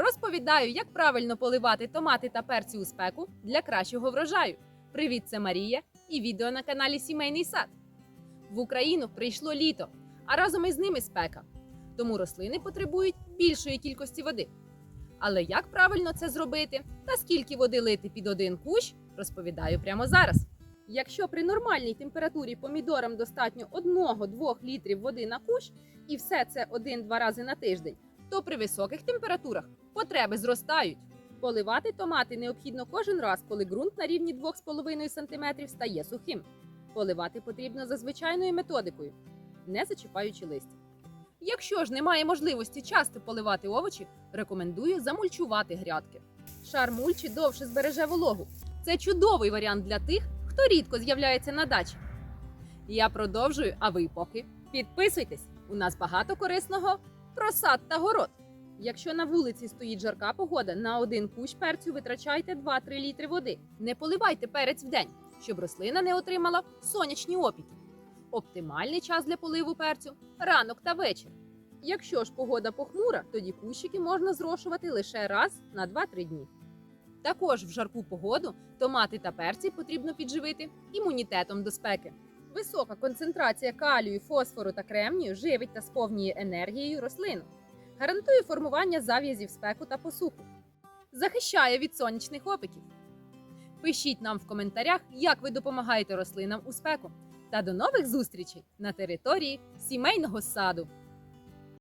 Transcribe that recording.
Розповідаю, як правильно поливати томати та перці у спеку для кращого врожаю. Привіт, це Марія і відео на каналі Сімейний сад. В Україну прийшло літо, а разом із ними спека. Тому рослини потребують більшої кількості води. Але як правильно це зробити та скільки води лити під один кущ, розповідаю прямо зараз. Якщо при нормальній температурі помідорам достатньо 1-2 літрів води на кущ, і все це 1-2 рази на тиждень, то при високих температурах потреби зростають. Поливати томати необхідно кожен раз, коли ґрунт на рівні 2,5 см стає сухим. Поливати потрібно за звичайною методикою, не зачіпаючи листя. Якщо ж немає можливості часто поливати овочі, рекомендую замульчувати грядки. Шар мульчі довше збереже вологу. Це чудовий варіант для тих, хто рідко з'являється на дачі. Я продовжую, а ви поки підписуйтесь. У нас багато корисного про сад та город. Якщо на вулиці стоїть жарка погода, на один кущ перцю витрачайте 2-3 літри води. Не поливайте перець вдень, щоб рослина не отримала сонячні опіки. Оптимальний час для поливу перцю ранок та вечір. Якщо ж погода похмура, тоді кущики можна зрошувати лише раз на 2-3 дні. Також в жарку погоду томати та перці потрібно підживити імунітетом до спеки. Висока концентрація калію, фосфору та кремнію живить та сповнює енергією рослину, гарантує формування зав'язів спеку та посуху, захищає від сонячних опитів. Пишіть нам в коментарях, як ви допомагаєте рослинам у спеку. Та до нових зустрічей на території сімейного саду.